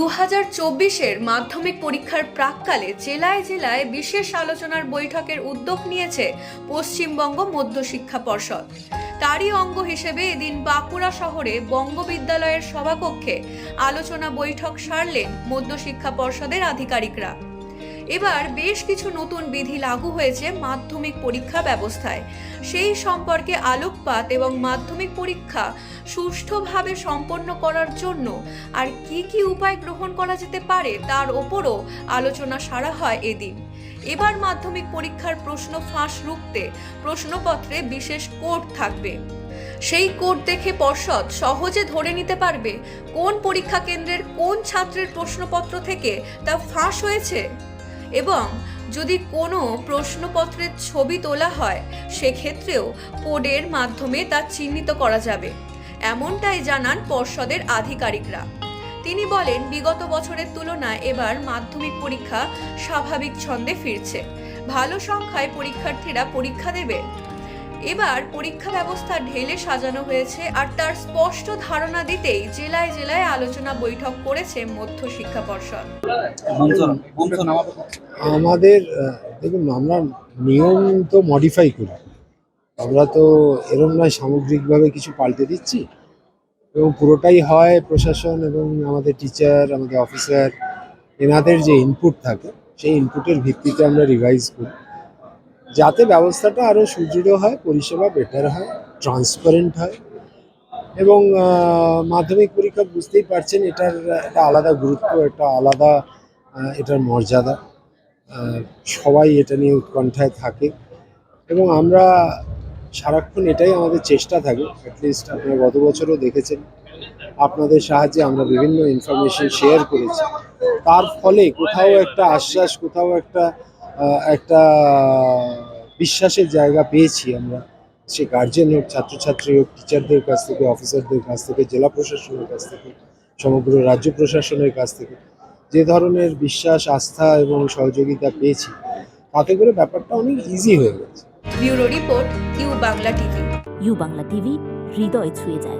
দু হাজার চব্বিশের মাধ্যমিক পরীক্ষার প্রাককালে জেলায় জেলায় বিশেষ আলোচনার বৈঠকের উদ্যোগ নিয়েছে পশ্চিমবঙ্গ মধ্যশিক্ষা পর্ষদ। তারই অঙ্গ হিসেবে এদিন বাঁকুড়া শহরে বঙ্গবিদ্যালয়ের সভাকক্ষে আলোচনা বৈঠক সারলেন মধ্যশিক্ষা পর্ষদের আধিকারিকরা। এবার বেশ কিছু নতুন বিধি লাগু হয়েছে মাধ্যমিক পরীক্ষা ব্যবস্থায়। সেই সম্পর্কে আলোকপাত এবং মাধ্যমিক পরীক্ষা সুষ্ঠুভাবে সম্পন্ন করার জন্য আর কি কি উপায় গ্রহণ করা যেতে পারে তার ওপরও আলোচনা সারা হয় এদিন। এবার মাধ্যমিক পরীক্ষার প্রশ্ন ফাঁস রুখতে প্রশ্নপত্রে বিশেষ কোড থাকবে। সেই কোড দেখে পর্ষদ সহজে ধরে নিতে পারবে কোন পরীক্ষা কেন্দ্রের কোন ছাত্রের প্রশ্নপত্র থেকে তা ফাঁস হয়েছে। এবং যদি কোনো প্রশ্নপত্রের ছবি তোলা হয়, সেক্ষেত্রেও কোডের মাধ্যমে তা চিহ্নিত করা যাবে। এমনটাই জানান পর্ষদের আধিকারিকরা। তিনি বলেন, বিগত বছরের তুলনায় এবার মাধ্যমিক পরীক্ষা স্বাভাবিক ছন্দে ফিরছে। ভালো সংখ্যায় পরীক্ষার্থীরা পরীক্ষা দেবে। এবার পরীক্ষা ব্যবস্থা ঢেলে সাজানো হয়েছে আর তার স্পষ্ট ধারণা দিতেই জেলায় জেলায় আলোচনা বৈঠক করেছে মধ্য শিক্ষা পর্ষদ। আমাদের দেখুন আমরা নিয়ম তো মডিফাই করি। আমরা তো এরম নয় সামগ্রিকভাবে কিছু পাল্টে দিচ্ছি। এবং পুরোটাই হয় প্রশাসন এবং আমাদের টিচার আমাদের অফিসার এনাদের যে ইনপুট থাকে সেই ইনপুটের ভিত্তিতে আমরা রিভাইজ করি। যাতে ব্যবস্থাটা আরও সুদৃঢ় হয়, পরিষেবা বেটার হয় ট্রান্সপারেন্ট হয় এবং মাধ্যমিক পরীক্ষা বুঝতেই পারছেন এটার একটা আলাদা গুরুত্ব, একটা আলাদা এটার মর্যাদা। সবাই এটা নিয়ে উৎকণ্ঠায় থাকে এবং আমরা সারাক্ষণ এটাই আমাদের চেষ্টা থাকে। অ্যাটলিস্ট আপনারা গত বছরও দেখেছেন। আপনাদের সাহায্যে আমরা বিভিন্ন ইনফরমেশন শেয়ার করেছি। তার ফলে কোথাও একটা আশ্বাস, কোথাও একটা একটা বিশ্বাসের জায়গা পেয়েছি আমরা। সে গার্জেন হোক ছাত্রছাত্রী হোক টিচারদের কাছ থেকে অফিসারদের কাছ থেকে জেলা প্রশাসনের কাছ থেকে সমগ্র রাজ্য প্রশাসনের কাছ থেকে যে ধরনের বিশ্বাস আস্থা এবং সহযোগিতা পেয়েছি তাতে করে ব্যাপারটা অনেক ইজি হয়ে গেছে। Bureau report U Bangla TV. U Bangla TV হৃদয় ছুঁয়ে যায়।